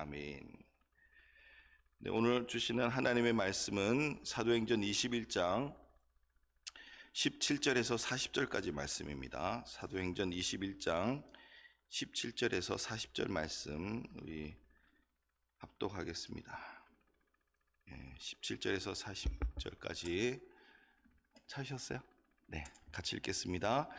아멘. 네, 오늘 주시는 하나님의 말씀은 사도행전 21장 17절에서 40절까지 말씀입니다. 사도행전 21장 17절에서 40절 말씀 우리 합독하겠습니다. 예, 17절에서 40절까지 찾으셨어요? 네, 같이 읽겠습니다.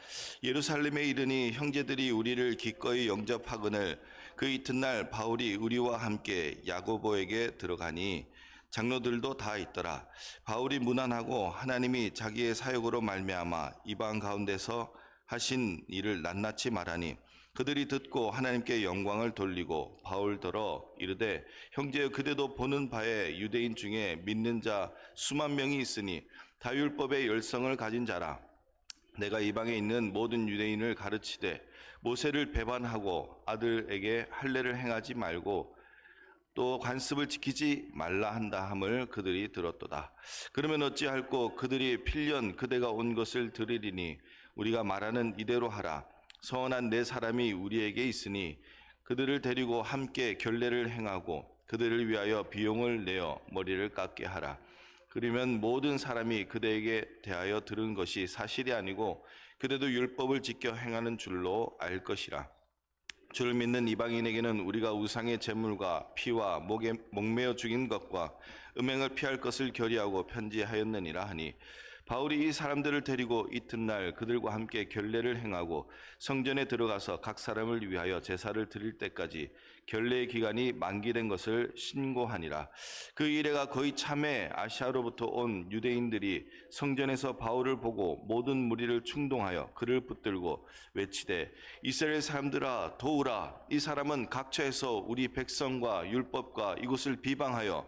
예루살렘에 이르니 형제들이 우리를 기꺼이 영접하거늘 그 이튿날 바울이 우리와 함께 야고보에게 들어가니 장로들도 다 있더라. 바울이 무난하고 하나님이 자기의 사역으로 말미암아 이방 가운데서 하신 일을 낱낱이 말하니 그들이 듣고 하나님께 영광을 돌리고 바울더러 이르되 형제여 그대도 보는 바에 유대인 중에 믿는 자 수만 명이 있으니 다율법의 열성을 가진 자라 내가 이방에 있는 모든 유대인을 가르치되 모세를 배반하고 아들에게 할례를 행하지 말고 또 관습을 지키지 말라 한다 함을 그들이 들었도다. 그러면 어찌할꼬 그들이 필연 그대가 온 것을 들으리니 우리가 말하는 이대로 하라. 서원한 네 사람이 우리에게 있으니 그들을 데리고 함께 결례를 행하고 그들을 위하여 비용을 내어 머리를 깎게 하라. 그러면 모든 사람이 그대에게 대하여 들은 것이 사실이 아니고 그대도 율법을 지켜 행하는 줄로 알 것이라. 주를 믿는 이방인에게는 우리가 우상의 제물과 피와 목에 목매어 죽인 것과 음행을 피할 것을 결의하고 편지하였느니라 하니 바울이 이 사람들을 데리고 이튿날 그들과 함께 결례를 행하고 성전에 들어가서 각 사람을 위하여 제사를 드릴 때까지 결례의 기간이 만기된 것을 신고하니라. 그 이래가 거의 참에 아시아로부터 온 유대인들이 성전에서 바울을 보고 모든 무리를 충동하여 그를 붙들고 외치되 이스라엘 사람들아 도우라. 이 사람은 각처에서 우리 백성과 율법과 이곳을 비방하여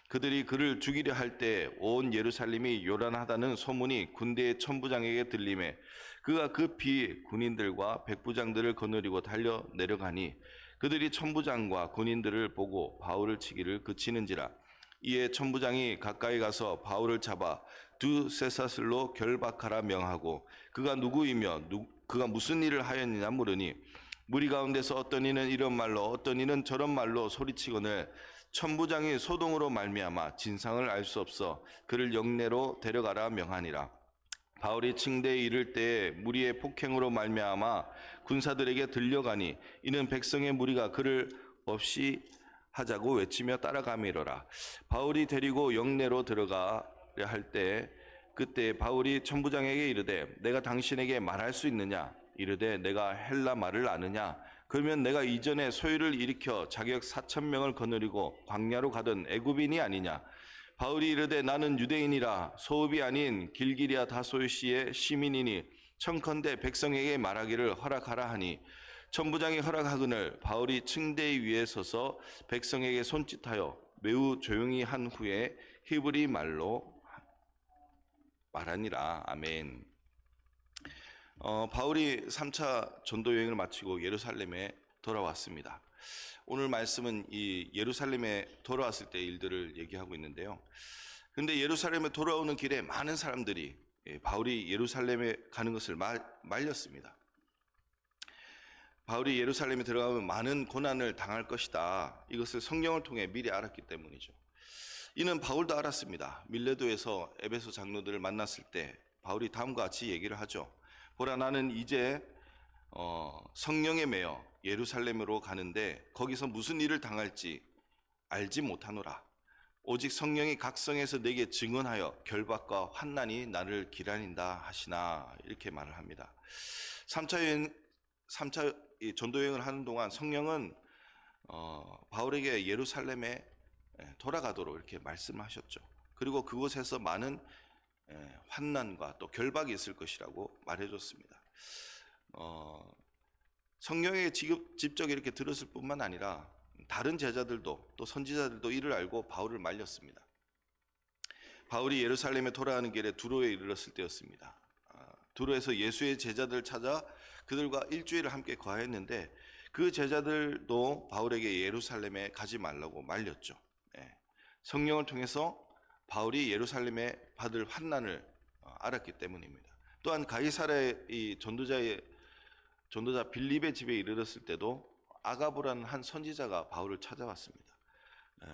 그들이 그를 죽이려 할 때 온 예루살렘이 요란하다는 소문이 군대의 천부장에게 들림에 그가 급히 군인들과 백부장들을 거느리고 달려 내려가니 그들이 천부장과 군인들을 보고 바울을 치기를 그치는지라. 이에 천부장이 가까이 가서 바울을 잡아 두 쇠사슬로 결박하라 명하고 그가 누구이며 누, 그가 무슨 일을 하였느냐 물으니 무리 가운데서 어떤 이는 이런 말로 어떤 이는 저런 말로 소리치거늘 천부장이 소동으로 말미암아 진상을 알 수 없어 그를 영내로 데려가라 명하니라. 바울이 층대에 이를 때에 무리의 폭행으로 말미암아 군사들에게 들려가니 이는 백성의 무리가 그를 없이 하자고 외치며 따라가미러라. 바울이 데리고 영내로 들어가려 할 때 그때 바울이 천부장에게 이르되 내가 당신에게 말할 수 있느냐? 이르되 내가 헬라 말을 아느냐 그러면 내가 이전에 소유를 일으켜 자격 사천 명을 거느리고 광야로 가던 애굽인이 아니냐 바울이 이르되 나는 유대인이라 소읍이 아닌 길기리아 다소시의 시민이니 청컨대 백성에게 말하기를 허락하라 하니 천부장이 허락하거늘 바울이 층대 위에 서서 백성에게 손짓하여 매우 조용히 한 후에 히브리 말로 말하니라 아멘. 어, 바울이 3차 전도 여행을 마치고 예루살렘에 돌아왔습니다. 오늘 말씀은 이 예루살렘에 돌아왔을 때 일들을 얘기하고 있는데요. 근데 예루살렘에 돌아오는 길에 많은 사람들이 예, 바울이 예루살렘에 가는 것을 말, 말렸습니다. 바울이 예루살렘에 들어가면 많은 고난을 당할 것이다. 이것을 성경을 통해 미리 알았기 때문이죠. 이는 바울도 알았습니다. 밀레도에서 에베소 장로들을 만났을 때 바울이 다음과 같이 얘기를 하죠. 보라 나는 이제 어, 성령에 매여 예루살렘으로 가는데 거기서 무슨 일을 당할지 알지 못하노라. 오직 성령이 각성에서 내게 증언하여 결박과 환난이 나를 기다린다 하시나 이렇게 말을 합니다. 3차 여행 3차 이 전도 여행을 하는 동안 성령은 어, 바울에게 예루살렘에 예, 돌아가도록 이렇게 말씀하셨죠. 그리고 그곳에서 많은 예, 환난과 또 결박이 있을 것이라고 말해줬습니다. 어, 성령의 직접 이렇게 들었을 뿐만 아니라 다른 제자들도 또 선지자들도 이를 알고 바울을 말렸습니다. 바울이 예루살렘에 돌아가는 길에 두로에 이르렀을 때였습니다. 아, 두로에서 예수의 제자들 찾아 그들과 일주일을 함께 거하였는데 그 제자들도 바울에게 예루살렘에 가지 말라고 말렸죠. 예. 성령을 통해서 바울이 예루살렘에 받을 환난을 어, 알았기 때문입니다. 또한 가이사라의 이 전도자의 전도자 빌립의 집에 이르렀을 때도 아가보라는 한 선지자가 바울을 찾아왔습니다. 예.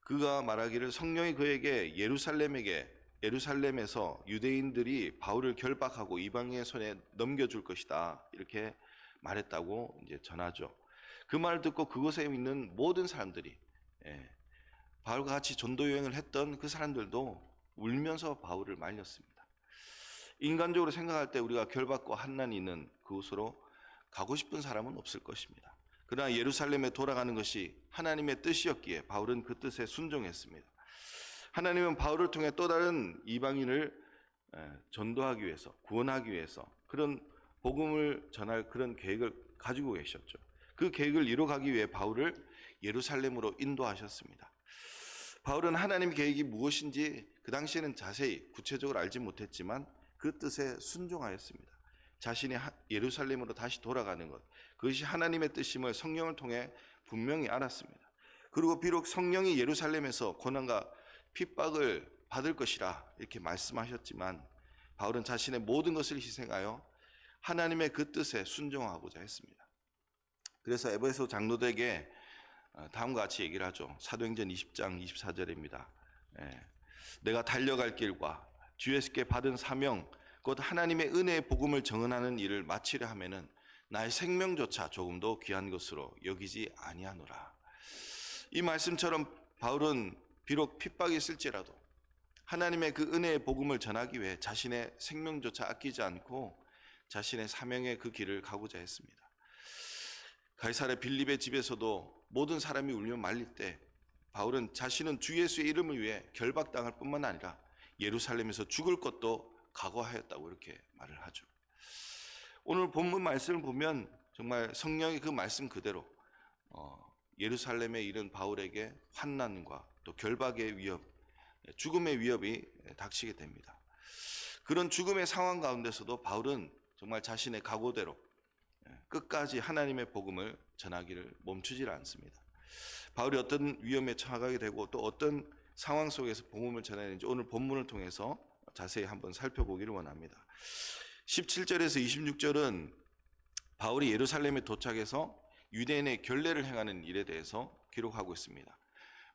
그가 말하기를 성령이 그에게 예루살렘에게 예루살렘에서 유대인들이 바울을 결박하고 이방인의 손에 넘겨줄 것이다 이렇게 말했다고 이제 전하죠. 그 말을 듣고 그곳에 있는 모든 사람들이 예, 바울과 같이 전도 여행을 했던 그 사람들도 울면서 바울을 말렸습니다. 인간적으로 생각할 때 우리가 결박과 한난이 있는 그곳으로 가고 싶은 사람은 없을 것입니다. 그러나 예루살렘에 돌아가는 것이 하나님의 뜻이었기에 바울은 그 뜻에 순종했습니다. 하나님은 바울을 통해 또 다른 이방인을 에, 전도하기 위해서, 구원하기 위해서 그런 복음을 전할 그런 계획을 가지고 계셨죠. 그 계획을 이뤄가기 위해 바울을 예루살렘으로 인도하셨습니다. 바울은 하나님 계획이 무엇인지 그 당시에는 자세히 구체적으로 알지 못했지만 그 뜻에 순종하였습니다. 자신이 하- 예루살렘으로 다시 돌아가는 것, 그것이 하나님의 뜻임을 성령을 통해 분명히 알았습니다. 그리고 비록 성령이 예루살렘에서 고난과 핍박을 받을 것이라 이렇게 말씀하셨지만 바울은 자신의 모든 것을 희생하여 하나님의 그 뜻에 순종하고자 했습니다. 그래서 에베소 장로들에게 어, 다음과 같이 얘기를 하죠. 사도행전 20장 24절입니다. 예. 내가 달려갈 길과 주에서께 받은 사명 곧 하나님의 은혜의 복음을 정언하는 일을 마치려 하면은 나의 생명조차 조금도 귀한 것으로 여기지 아니하노라. 이 말씀처럼 바울은 비록 핍박이 있을지라도 하나님의 그 은혜의 복음을 전하기 위해 자신의 생명조차 아끼지 않고 자신의 사명의 그 길을 가고자 했습니다. 가이사의 빌립의 집에서도 모든 사람이 울며 말릴 때 바울은 자신은 주 예수의 이름을 위해 결박당할 뿐만 아니라 예루살렘에서 죽을 것도 각오하였다고 이렇게 말을 하죠. 오늘 본문 말씀을 보면 정말 성령의 그 말씀 그대로 어, 예루살렘에 이른 바울에게 환난과 또 결박의 위협, 죽음의 위협이 닥치게 됩니다. 그런 죽음의 상황 가운데서도 바울은 정말 자신의 각오대로 끝까지 하나님의 복음을 전하기를 멈추질 않습니다. 바울이 어떤 위험에 처하게 되고 또 어떤 상황 속에서 복음을 전하는지 오늘 본문을 통해서 자세히 한번 살펴보기를 원합니다. 17절에서 26절은 바울이 예루살렘에 도착해서 유대인의 결례를 행하는 일에 대해서 기록하고 있습니다.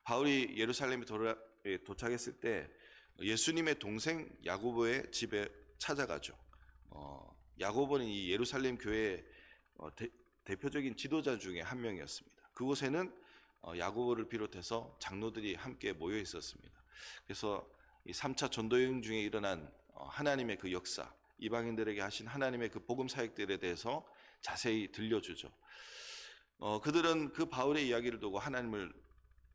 바울이 예루살렘에 에 도착했을 때 예수님의 동생 야고보의 집에 찾아가죠. 어, 야고보는 이 예루살렘 교회의 어, 대, 대표적인 지도자 중에 한 명이었습니다. 그곳에는 어, 야고보를 비롯해서 장로들이 함께 모여 있었습니다. 그래서 이 3차 전도 여행 중에 일어난 어, 하나님의 그 역사, 이방인들에게 하신 하나님의 그 복음 사역들에 대해서 자세히 들려주죠. 어, 그들은 그 바울의 이야기를 두고 하나님을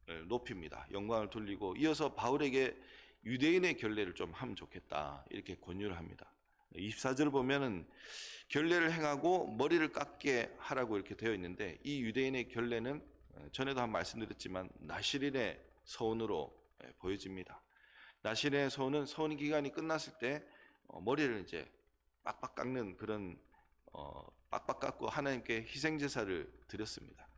에, 높입니다. 영광을 돌리고 이어서 바울에게 유대인의 결례를 좀 하면 좋겠다 이렇게 권유를 합니다. 24절을 보면은 결례를 행하고 머리를 깎게 하라고 이렇게 되어 있는데 이 유대인의 결례는 어, 전에도 한 말씀드렸지만 나시린의 서원으로 예, 보여집니다. 나시린의 서원은 서원 기간이 끝났을 때 어, 머리를 이제 빡빡 깎는 그런 어, 빡빡 깎고 하나님께 희생 제사를 드렸습니다.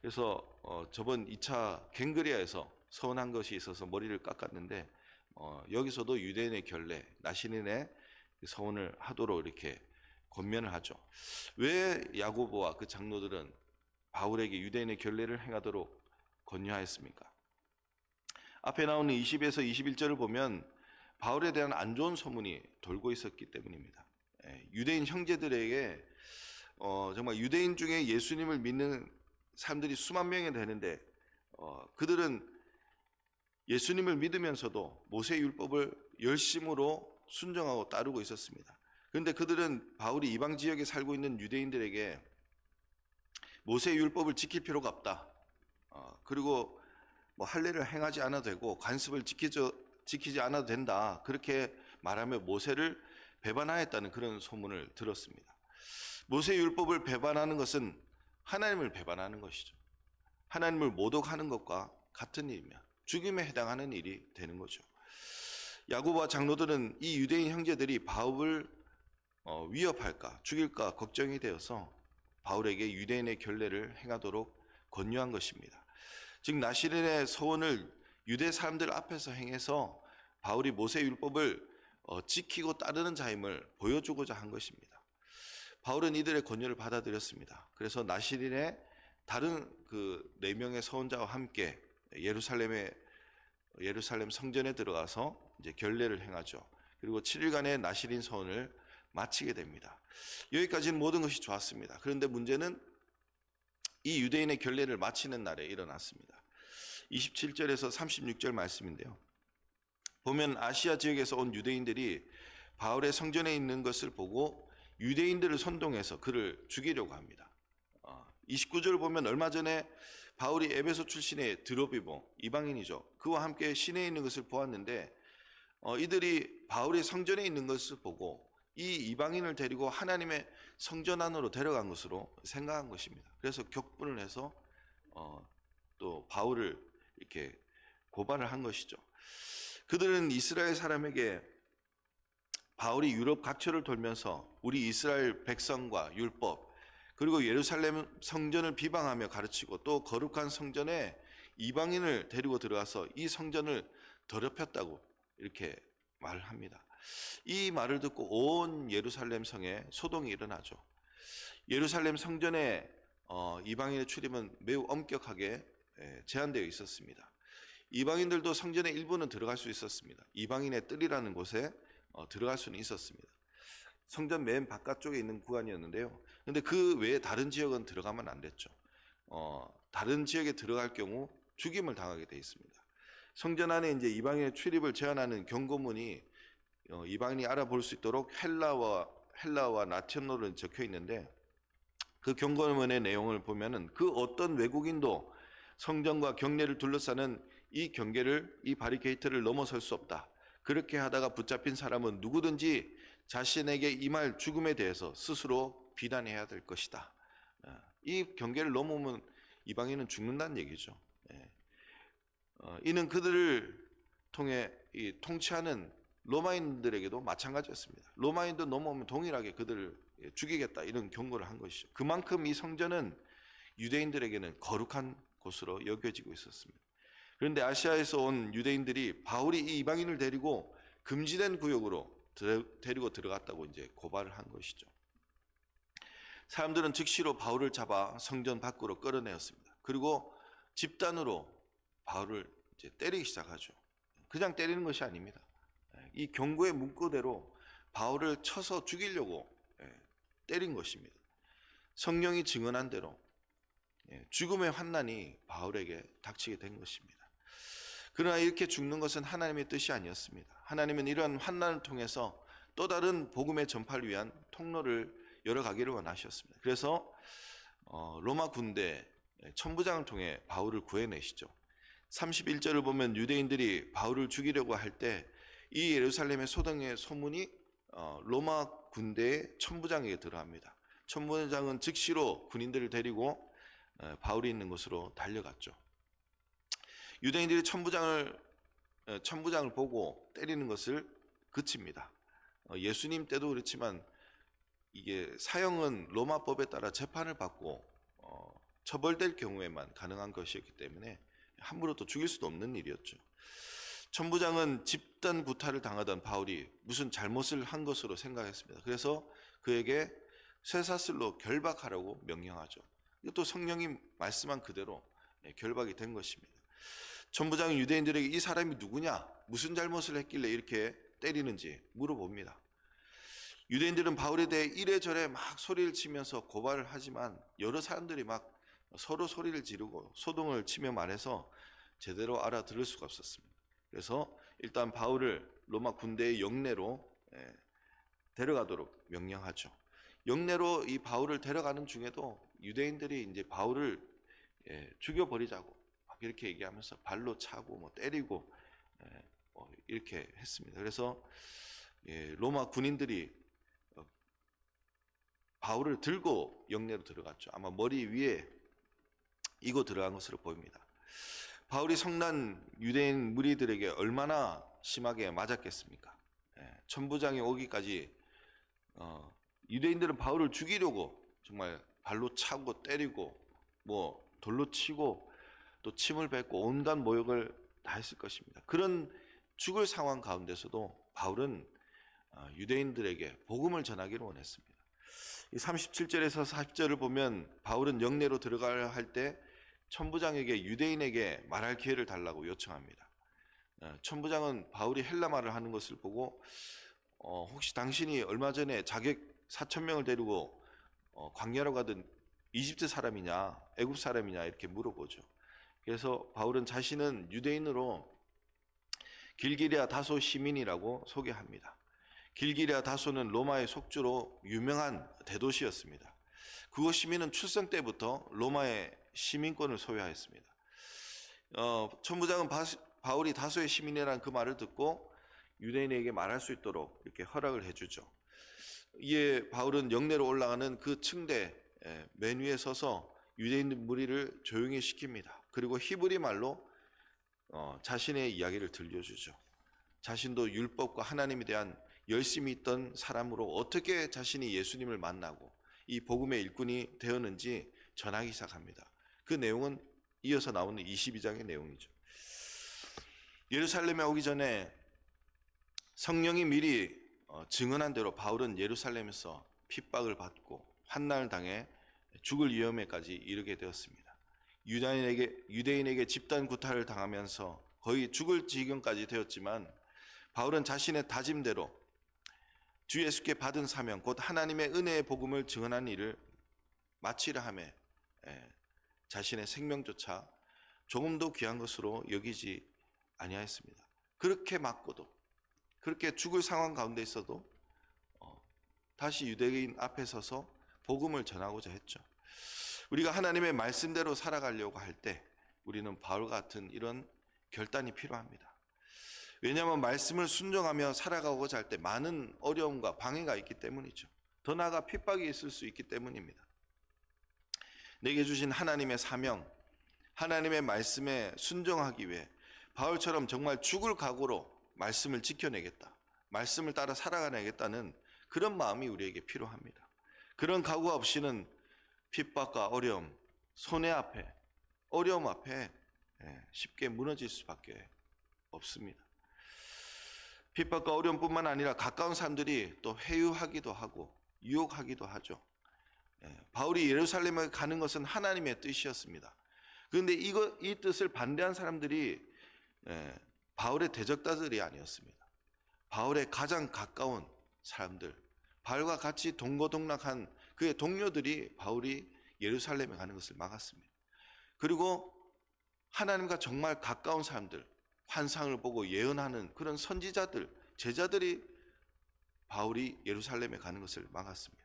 그래서 어, 저번 2차 갱그리아에서 서원한 것이 있어서 머리를 깎았는데 어, 여기서도 유대인의 결례, 나시린의 그 서원을 하도록 이렇게 권면을 하죠. 왜 야고보와 그 장로들은 바울에게 유대인의 결례를 행하도록 권유하였습니까? 앞에 나오는 20에서 21절을 보면 바울에 대한 안 좋은 소문이 돌고 있었기 때문입니다. 예, 유대인 형제들에게 어, 정말 유대인 중에 예수님을 믿는 사람들이 수만 명이 되는데 어, 그들은 예수님을 믿으면서도 모세 율법을 열심으로 순종하고 따르고 있었습니다. 그런데 그들은 바울이 이방 지역에 살고 있는 유대인들에게 모세 율법을 지킬 필요가 없다. 어, 그리고 뭐 할례를 행하지 않아도 되고 관습을 지키죠, 지키지 않아도 된다. 그렇게 말하며 모세를 배반하였다는 그런 소문을 들었습니다. 모세 율법을 배반하는 것은 하나님을 배반하는 것이죠. 하나님을 모독하는 것과 같은 일이며 죽임에 해당하는 일이 되는 거죠. 야고보와 장로들은 이 유대인 형제들이 바울을 어, 위협할까 죽일까 걱정이 되어서 바울에게 유대인의 결례를 행하도록 권유한 것입니다. 즉 나시린의 서원을 유대 사람들 앞에서 행해서 바울이 모세 율법을 어, 지키고 따르는 자임을 보여주고자 한 것입니다. 바울은 이들의 권유를 받아들였습니다. 그래서 나시린의 다른 그 네 명의 서원자와 함께 예루살렘에 예루살렘 성전에 들어가서 이제 결례를 행하죠. 그리고 7일간의 나시린 서원을 마치게 됩니다. 여기까지는 모든 것이 좋았습니다. 그런데 문제는 이 유대인의 결례를 마치는 날에 일어났습니다. 27절에서 36절 말씀인데요. 보면 아시아 지역에서 온 유대인들이 바울의 성전에 있는 것을 보고 유대인들을 선동해서 그를 죽이려고 합니다. 29절 보면 얼마 전에 바울이 에베소 출신의 드로비보 이방인이죠. 그와 함께 시내에 있는 것을 보았는데 어, 이들이 바울이 성전에 있는 것을 보고 이 이방인을 데리고 하나님의 성전 안으로 데려간 것으로 생각한 것입니다. 그래서 격분을 해서 어, 또 바울을 이렇게 고발을 한 것이죠. 그들은 이스라엘 사람에게 바울이 유럽 각처를 돌면서 우리 이스라엘 백성과 율법 그리고 예루살렘 성전을 비방하며 가르치고 또 거룩한 성전에 이방인을 데리고 들어가서 이 성전을 더럽혔다고 이렇게 말을 합니다. 이 말을 듣고 온 예루살렘 성에 소동이 일어나죠. 예루살렘 성전에 어, 이방인의 출입은 매우 엄격하게 예, 제한되어 있었습니다. 이방인들도 성전의 일부는 들어갈 수 있었습니다. 이방인의 뜰이라는 곳에 어, 들어갈 수는 있었습니다. 성전 맨 바깥쪽에 있는 구간이었는데요. 근데 그 외에 다른 지역은 들어가면 안 됐죠. 어, 다른 지역에 들어갈 경우 죽임을 당하게 돼 있습니다. 성전 안에 이제 이방인의 출입을 제한하는 경고문이 어, 이방인이 알아볼 수 있도록 헬라와 헬라와 라틴어로 적혀 있는데 그 경고문의 내용을 보면은 그 어떤 외국인도 성전과 경례를 둘러싸는 이 경계를 이 바리케이트를 넘어설 수 없다. 그렇게 하다가 붙잡힌 사람은 누구든지 자신에게 임할 죽음에 대해서 스스로 비난해야 될 것이다. 어, 이 경계를 넘으면 이방인은 죽는다는 얘기죠. 예. 어, 이는 그들을 통해 이 통치하는 로마인들에게도 마찬가지였습니다. 로마인도 넘어오면 동일하게 그들을 예, 죽이겠다 이런 경고를 한 것이죠. 그만큼 이 성전은 유대인들에게는 거룩한 곳으로 여겨지고 있었습니다. 그런데 아시아에서 온 유대인들이 바울이 이 이방인을 데리고 금지된 구역으로 데리고 들어갔다고 이제 고발을 한 것이죠. 사람들은 즉시로 바울을 잡아 성전 밖으로 끌어내었습니다. 그리고 집단으로 바울을 이제 때리기 시작하죠. 그냥 때리는 것이 아닙니다. 이 경고의 문구대로 바울을 쳐서 죽이려고 예, 때린 것입니다. 성령이 증언한 대로 예, 죽음의 환난이 바울에게 닥치게 된 것입니다. 그러나 이렇게 죽는 것은 하나님의 뜻이 아니었습니다. 하나님은 이러한 환난을 통해서 또 다른 복음의 전파를 위한 통로를 열어가기를 원하셨습니다. 그래서 어, 로마 군대 천부장을 통해 바울을 구해내시죠. 31절을 보면 유대인들이 바울을 죽이려고 할 때 이 예루살렘의 소동의 소문이 어, 로마 군대의 천부장에게 들어갑니다. 천부장은 즉시로 군인들을 데리고 어, 바울이 있는 곳으로 달려갔죠. 유대인들이 천부장을 어, 천부장을 보고 때리는 것을 그칩니다. 예수님 때도 그렇지만 이게 사형은 로마법에 따라 재판을 받고 처벌될 경우에만 가능한 것이었기 때문에 함부로 또 죽일 수도 없는 일이었죠. 천부장은 집단 구타를 당하던 바울이 무슨 잘못을 한 것으로 생각했습니다. 그래서 그에게 쇠사슬로 결박하라고 명령하죠. 이것도 성령이 말씀한 그대로 예, 결박이 된 것입니다. 천부장은 유대인들에게 이 사람이 누구냐, 무슨 잘못을 했길래 이렇게 때리는지 물어봅니다. 유대인들은 바울에 대해 이래저래 막 소리를 치면서 고발을 하지만 여러 사람들이 막 서로 소리를 지르고 소동을 치며 말해서 제대로 알아들을 수가 없었습니다. 그래서 일단 바울을 로마 군대의 영내로 예, 데려가도록 명령하죠. 영내로 이 바울을 데려가는 중에도 유대인들이 이제 바울을 예, 죽여버리자고 이렇게 얘기하면서 발로 차고 뭐 때리고 예, 뭐 이렇게 했습니다. 그래서 로마 군인들이 어, 바울을 들고 영내로 들어갔죠. 아마 머리 위에 이고 들어간 것으로 보입니다. 바울이 성난 유대인 무리들에게 얼마나 심하게 맞았겠습니까? 예, 천부장이 오기까지 어, 유대인들은 바울을 죽이려고 정말 발로 차고 때리고 뭐 돌로 치고 또 침을 뱉고 온갖 모욕을 다 했을 것입니다. 그런 죽을 상황 가운데서도 바울은 어, 유대인들에게 복음을 전하기를 원했습니다. 이 37절에서 40절을 보면 바울은 영내로 할때 천부장에게 유대인에게 말할 기회를 달라고 요청합니다. 어, 천부장은 바울이 헬라말을 하는 것을 보고 어, 혹시 당신이 얼마 전에 자객 4천 명을 데리고 어, 광야로 가던 이집트 사람이냐, 애굽 사람이냐 이렇게 물어보죠. 그래서 바울은 자신은 유대인으로 길기리아 다소 시민이라고 소개합니다. 길기리아 다소는 로마의 속주로 유명한 대도시였습니다. 그곳 시민은 출생 때부터 로마의 시민권을 소유하였습니다. 어, 천부장은 바, 바울이 다소의 시민이라는 그 말을 듣고 유대인에게 말할 수 있도록 이렇게 허락을 해주죠. 이에 바울은 영내로 올라가는 그 층대 예, 맨 위에 서서 유대인 무리를 조용히 시킵니다. 그리고 히브리 말로 어, 자신의 이야기를 들려주죠. 자신도 율법과 하나님에 대한 열심히 있던 사람으로 어떻게 자신이 예수님을 만나고 이 복음의 일꾼이 되었는지 전하기 시작합니다. 그 내용은 이어서 나오는 22장의 내용이죠. 예루살렘에 오기 전에 성령이 미리 어, 증언한 대로 바울은 예루살렘에서 핍박을 받고 환난을 당해 죽을 위험에까지 이르게 되었습니다. 유다인에게 유대인에게 집단 구타를 당하면서 거의 죽을 지경까지 되었지만 바울은 자신의 다짐대로 주 예수께 받은 사명 곧 하나님의 은혜의 복음을 증언한 일을 마치려 함에 예, 자신의 생명조차 조금도 귀한 것으로 여기지 아니하였습니다. 그렇게 맞고도 그렇게 죽을 상황 가운데 있어도 어, 다시 유대인 앞에 서서 복음을 전하고자 했죠. 우리가 하나님의 말씀대로 살아가려고 할 때 우리는 바울 같은 이런 결단이 필요합니다. 왜냐하면 말씀을 순종하며 살아가고자 할 때 많은 어려움과 방해가 있기 때문이죠. 더 나아가 핍박이 있을 수 있기 때문입니다. 내게 주신 하나님의 사명, 하나님의 말씀에 순종하기 위해 바울처럼 정말 죽을 각오로 말씀을 지켜내겠다. 말씀을 따라 살아가야겠다는 그런 마음이 우리에게 필요합니다. 그런 각오 없이는 핍박과 어려움, 손해 앞에, 어려움 앞에 예, 쉽게 무너질 수밖에 없습니다. 핍박과 어려움뿐만 아니라 가까운 사람들이 또 회유하기도 하고 유혹하기도 하죠. 예, 바울이 예루살렘에 가는 것은 하나님의 뜻이었습니다. 그런데 이거 이 뜻을 반대한 사람들이 예, 바울의 대적자들이 아니었습니다. 바울의 가장 가까운 사람들, 바울과 같이 동거동락한 그의 동료들이 바울이 예루살렘에 가는 것을 막았습니다. 그리고 하나님과 정말 가까운 사람들, 환상을 보고 예언하는 그런 선지자들, 제자들이 바울이 예루살렘에 가는 것을 막았습니다.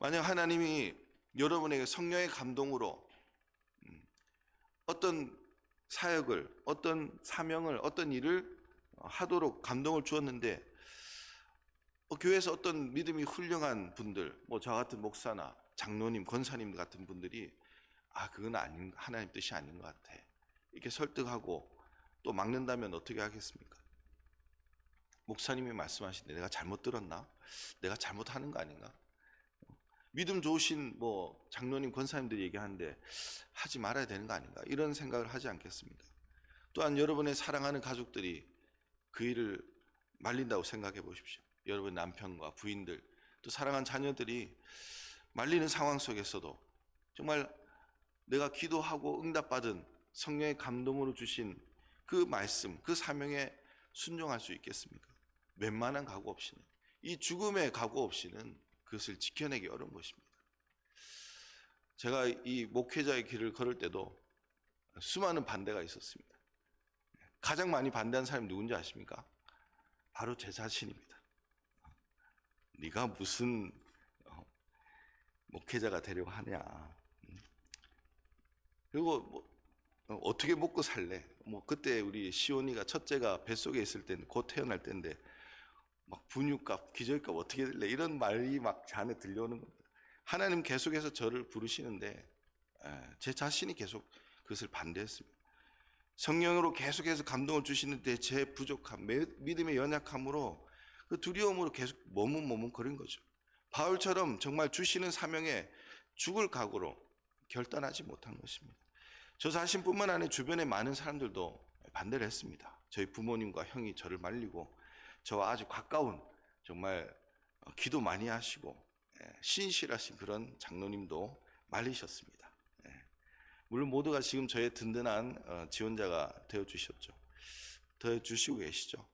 만약 하나님이 여러분에게 성령의 감동으로 음, 어떤 사역을, 어떤 사명을, 어떤 일을 하도록 감동을 주었는데 어, 교회에서 어떤 믿음이 훌륭한 분들, 뭐 저 같은 목사나 장로님, 권사님 같은 분들이 아 그건 아닌 하나님 뜻이 아닌 것 같아 이렇게 설득하고 또 막는다면 어떻게 하겠습니까? 목사님이 말씀하시는데 내가 잘못 들었나? 내가 잘못하는 거 아닌가? 믿음 좋으신 뭐 장로님, 권사님들이 얘기하는데 하지 말아야 되는 거 아닌가? 이런 생각을 하지 않겠습니다. 또한 여러분의 사랑하는 가족들이 그 일을 말린다고 생각해 보십시오. 여러분 남편과 부인들 또 사랑하는 자녀들이 말리는 상황 속에서도 정말 내가 기도하고 응답받은 성령의 감동으로 주신 그 말씀, 그 사명에 순종할 수 있겠습니까? 웬만한 각오 없이는 이 죽음의 각오 없이는 그것을 지켜내기 어려운 것입니다. 제가 이 목회자의 길을 걸을 때도 수많은 반대가 있었습니다. 가장 많이 반대한 사람이 누군지 아십니까? 바로 제 자신입니다. 네가 무슨 어, 목회자가 되려고 하냐? 그리고 뭐 어, 어떻게 먹고 살래? 뭐 그때 우리 시온이가 첫째가 뱃속에 있을 때는 곧 태어날 때인데 막 분유값, 기저귀값 어떻게 될래? 이런 말이 막제 안에 들려오는 겁니다. 하나님 계속해서 저를 부르시는데 에, 제 자신이 계속 그것을 반대했습니다. 성령으로 계속해서 감동을 주시는데 제 부족함, 매- 믿음의 연약함으로 그 두려움으로 계속 머뭇머뭇거린 거죠. 바울처럼 정말 주시는 사명에 죽을 각오로 결단하지 못한 것입니다. 저 자신뿐만 아니라 주변의 많은 사람들도 반대를 했습니다. 저희 부모님과 형이 저를 말리고 저와 아주 가까운 정말 어, 기도 많이 하시고 예, 신실하신 그런 장로님도 말리셨습니다. 예. 물론 모두가 지금 저의 든든한 어, 지원자가 되어 주셨죠. 되어 주시고 계시죠.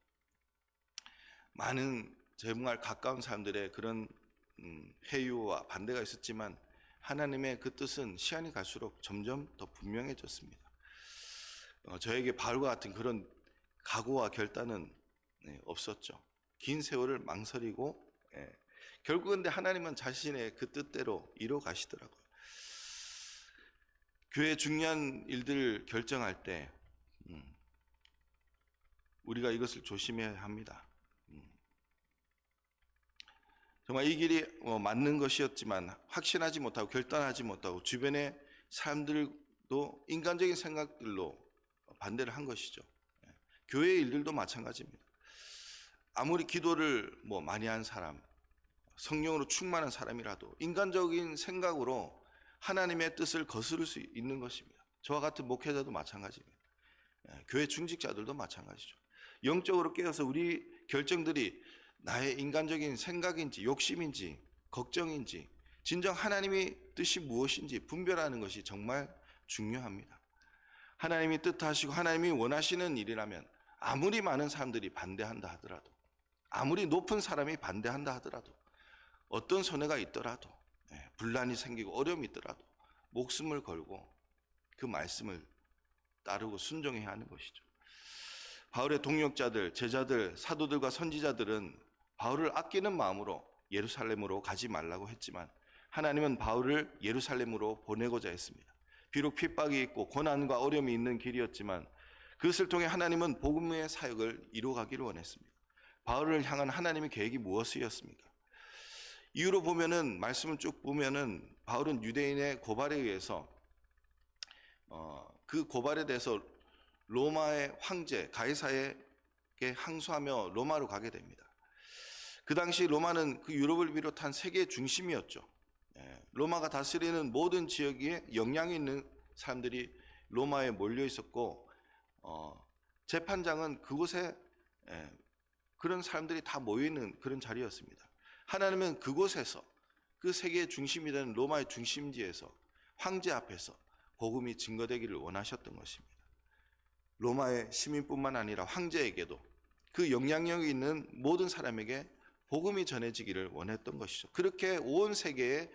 많은 정말 가까운 사람들의 그런 음, 회유와 반대가 있었지만 하나님의 그 뜻은 시간이 갈수록 점점 더 분명해졌습니다. 어, 저에게 바울과 같은 그런 각오와 결단은 네, 없었죠. 긴 세월을 망설이고 예, 결국은 근데 하나님은 자신의 그 뜻대로 이뤄 가시더라고요. 교회 중요한 일들 결정할 때 음, 우리가 이것을 조심해야 합니다. 음. 정말 이 길이 어, 맞는 것이었지만 확신하지 못하고 결단하지 못하고 주변의 사람들도 인간적인 생각들로 반대를 한 것이죠. 예. 교회 일들도 마찬가지입니다. 아무리 기도를 뭐 많이 한 사람, 성령으로 충만한 사람이라도 인간적인 생각으로 하나님의 뜻을 거스를 수 있는 것입니다. 저와 같은 목회자도 마찬가지입니다. 예, 교회 중직자들도 마찬가지죠. 영적으로 깨어서 우리 결정들이 나의 인간적인 생각인지 욕심인지 걱정인지 진정 하나님의 뜻이 무엇인지 분별하는 것이 정말 중요합니다. 하나님이 뜻하시고 하나님이 원하시는 일이라면 아무리 많은 사람들이 반대한다 하더라도 아무리 높은 사람이 반대한다 하더라도 어떤 손해가 있더라도 예, 분란이 생기고 어려움이 있더라도 목숨을 걸고 그 말씀을 따르고 순종해야 하는 것이죠. 바울의 동역자들, 제자들, 사도들과 선지자들은 바울을 아끼는 마음으로 예루살렘으로 가지 말라고 했지만 하나님은 바울을 예루살렘으로 보내고자 했습니다. 비록 핍박이 있고 고난과 어려움이 있는 길이었지만 그것을 통해 하나님은 복음의 사역을 이루어가기를 원했습니다. 바울을 향한 하나님의 계획이 무엇이었습니까? 이유로 보면은 말씀을 쭉 보면은 바울은 유대인의 고발에 의해서 어, 그 고발에 대해서 로마의 황제 가이사에게 항소하며 로마로 가게 됩니다. 그 당시 로마는 그 유럽을 비롯한 세계 중심이었죠. 예, 로마가 다스리는 모든 지역에 영향이 있는 사람들이 로마에 몰려 있었고 어, 재판장은 그곳에 예, 그런 사람들이 다 모여 있는 그런 자리였습니다. 하나님은 그곳에서 그 세계의 중심이 되는 로마의 중심지에서 황제 앞에서 복음이 증거되기를 원하셨던 것입니다. 로마의 시민뿐만 아니라 황제에게도 그 영향력이 있는 모든 사람에게 복음이 전해지기를 원했던 것이죠. 그렇게 온 세계에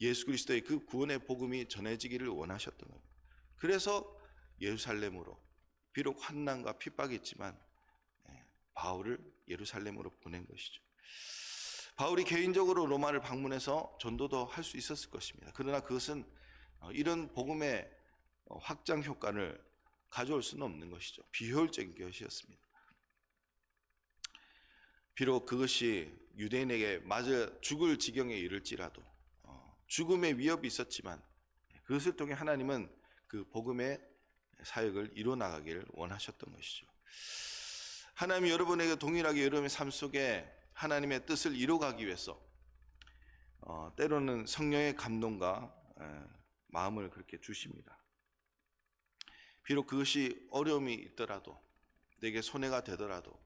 예수 그리스도의 그 구원의 복음이 전해지기를 원하셨던 겁니다. 그래서 예루살렘으로 비록 환난과 핍박이 있지만 예, 바울을 예루살렘으로 보낸 것이죠. 바울이 개인적으로 로마를 방문해서 전도도 할 수 있었을 것입니다. 그러나 그것은 어, 이런 복음의 어, 확장 효과를 가져올 수는 없는 것이죠. 비효율적인 것이었습니다. 비록 그것이 유대인에게 맞아 죽을 지경에 이를지라도 어, 죽음의 위협이 있었지만 그것을 통해 하나님은 그 복음의 사역을 이루어 나가기를 원하셨던 것이죠. 하나님이 여러분에게 동일하게 여러분의 삶 속에 하나님의 뜻을 이루어가기 위해서 어, 때로는 성령의 감동과 에, 마음을 그렇게 주십니다. 비록 그것이 어려움이 있더라도 내게 손해가 되더라도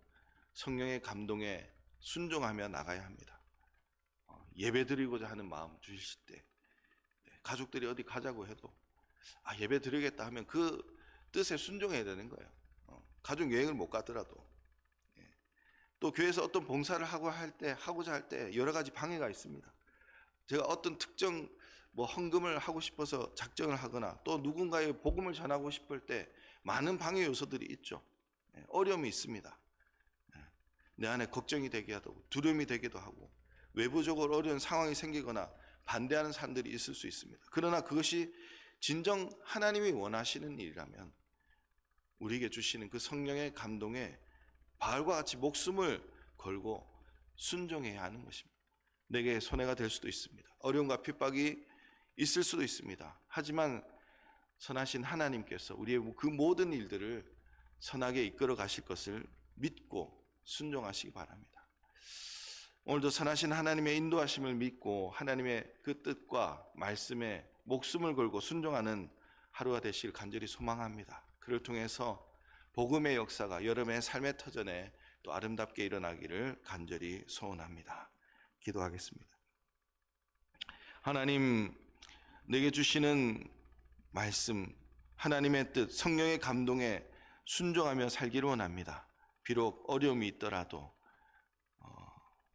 성령의 감동에 순종하며 나가야 합니다. 어, 예배드리고자 하는 마음 주실 때 네, 가족들이 어디 가자고 해도 아 예배 드리겠다 하면 그 뜻에 순종해야 되는 거예요. 어, 가족 여행을 못 가더라도 예. 또 교회에서 어떤 봉사를 하고 할 때 하고자 할 때 여러 가지 방해가 있습니다. 제가 어떤 특정 뭐 헌금을 하고 싶어서 작정을 하거나 또 누군가의 복음을 전하고 싶을 때 많은 방해 요소들이 있죠. 예, 어려움이 있습니다. 예, 내 안에 걱정이 되게 하고 두려움이 되기도 하고 외부적으로 어려운 상황이 생기거나 반대하는 사람들이 있을 수 있습니다. 그러나 그것이 진정 하나님이 원하시는 일이라면 우리에게 주시는 그 성령의 감동에 바알과 같이 목숨을 걸고 순종해야 하는 것입니다. 내게 손해가 될 수도 있습니다. 어려움과 핍박이 있을 수도 있습니다. 하지만 선하신 하나님께서 우리의 그 모든 일들을 선하게 이끌어 가실 것을 믿고 순종하시기 바랍니다. 오늘도 선하신 하나님의 인도하심을 믿고 하나님의 그 뜻과 말씀에 목숨을 걸고 순종하는 하루가 되실 간절히 소망합니다. 그를 통해서 복음의 역사가 여러분의 삶의 터전에 또 아름답게 일어나기를 간절히 소원합니다. 기도하겠습니다. 하나님 내게 주시는 말씀 하나님의 뜻 성령의 감동에 순종하며 살기를 원합니다. 비록 어려움이 있더라도 어,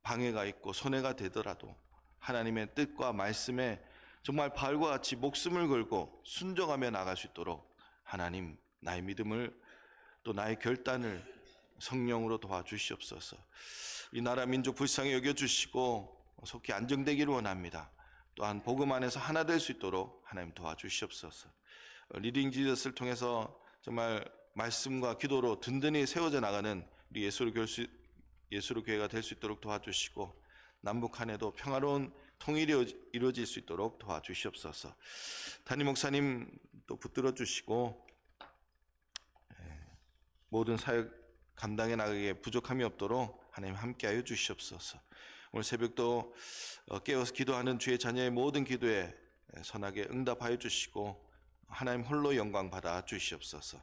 방해가 있고 손해가 되더라도 하나님의 뜻과 말씀에 정말 발과 같이 목숨을 걸고 순종하며 나갈 수 있도록 하나님 나의 믿음을 또 나의 결단을 성령으로 도와주시옵소서. 이 나라 민족 불쌍히 여겨 주시고 속히 안정되기를 원합니다. 또한 복음 안에서 하나 될 수 있도록 하나님 도와주시옵소서. 어, 리딩 지저스를 통해서 정말 말씀과 기도로 든든히 세워져 나가는 우리 예수로 교수 예수로 교회가 될 수 있도록 도와주시고 남북 한에도 평화로운 통일이 이루어질 수 있도록 도와주시옵소서. 담임 목사님 또 붙들어 주시고 예, 모든 사역 감당해 나가기에 부족함이 없도록 하나님 함께하여 주시옵소서. 오늘 새벽도 어, 깨어서 기도하는 주의 자녀의 모든 기도에 선하게 응답하여 주시고 하나님 홀로 영광 받아 주시옵소서.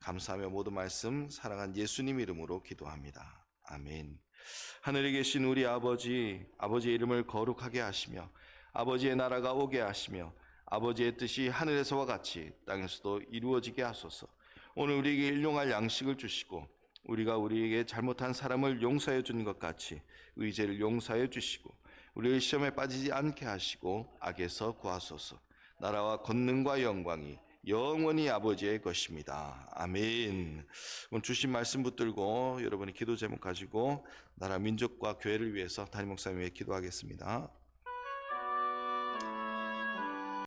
감사하며 모든 말씀 사랑한 예수님 이름으로 기도합니다. 아멘. 하늘에 계신 우리 아버지, 아버지의 이름을 거룩하게 하시며 아버지의 나라가 오게 하시며 아버지의 뜻이 하늘에서와 같이 땅에서도 이루어지게 하소서. 오늘 우리에게 일용할 양식을 주시고 우리가 우리에게 잘못한 사람을 용서해 준 것 같이 의죄를 용서해 주시고 우리를 시험에 빠지지 않게 하시고 악에서 구하소서. 나라와 권능과 영광이 영원히 아버지의 것입니다. 아멘. 주신 말씀 붙들고 여러분의 기도 제목 가지고 나라 민족과 교회를 위해서 담임 목사님 위해 기도하겠습니다.